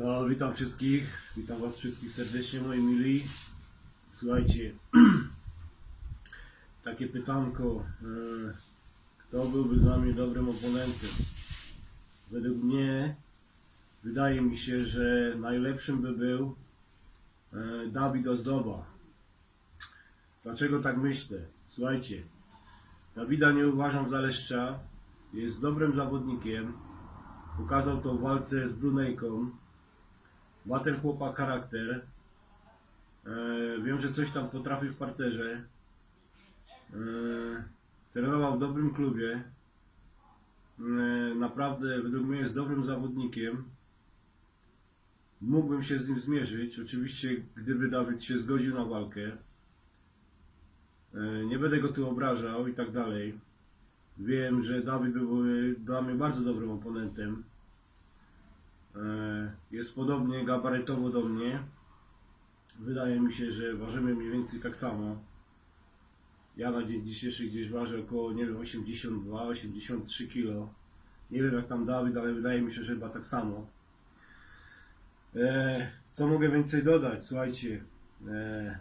No, witam wszystkich. Witam Was wszystkich serdecznie, moi mili. Słuchajcie, takie pytanko. e, Kto byłby dla mnie dobrym oponentem? Według mnie wydaje mi się, że najlepszym by był e, Dawid Ozdoba. Dlaczego tak myślę? Słuchajcie, Dawida nie uważam za leszcza. Jest dobrym zawodnikiem. Pokazał to w walce z Brunejką. Ma ten chłopak charakter. E, wiem, że coś tam potrafi w parterze. E, trenował w dobrym klubie. E, naprawdę według mnie jest dobrym zawodnikiem. Mógłbym się z nim zmierzyć. Oczywiście, gdyby Dawid się zgodził na walkę. Nie będę go tu obrażał i tak dalej. Wiem, że Dawid był dla mnie bardzo dobrym oponentem. E, Jest podobnie gabarytowo do mnie. Wydaje mi się, że ważymy mniej więcej tak samo. Ja na dzień dzisiejszy gdzieś ważę około, nie wiem, 82-83 kg. Nie wiem jak tam Dawid, ale wydaje mi się, że chyba tak samo. E, co mogę więcej dodać? Słuchajcie, e,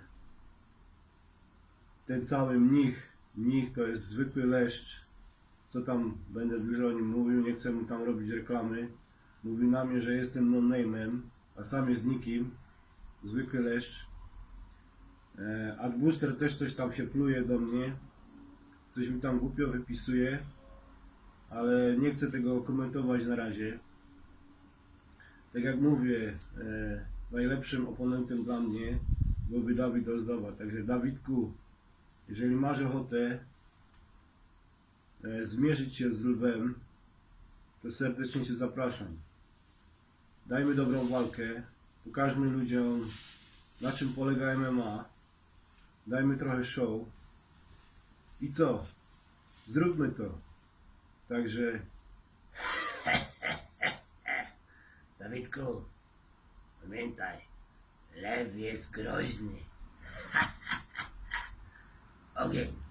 ten cały mnich, mnich to jest zwykły leszcz. Co tam będę dużo o nim mówił, nie chcę mu tam robić reklamy. Mówi na mnie, że jestem no-name'em, a sam jest nikim. Zwykły leszcz. E, Adbuster też coś tam się pluje do mnie. Coś mi tam głupio wypisuje. Ale nie chcę tego komentować na razie. Tak jak mówię, e, najlepszym oponentem dla mnie byłby Dawid Ozdoba. Także Dawidku, jeżeli masz ochotę e, zmierzyć się z lwem, to serdecznie Cię zapraszam. Dajmy dobrą walkę, pokażmy ludziom na czym polega MMA, dajmy trochę show i co? Zróbmy to. Także... Dawidku, pamiętaj, lew jest groźny. Ogień.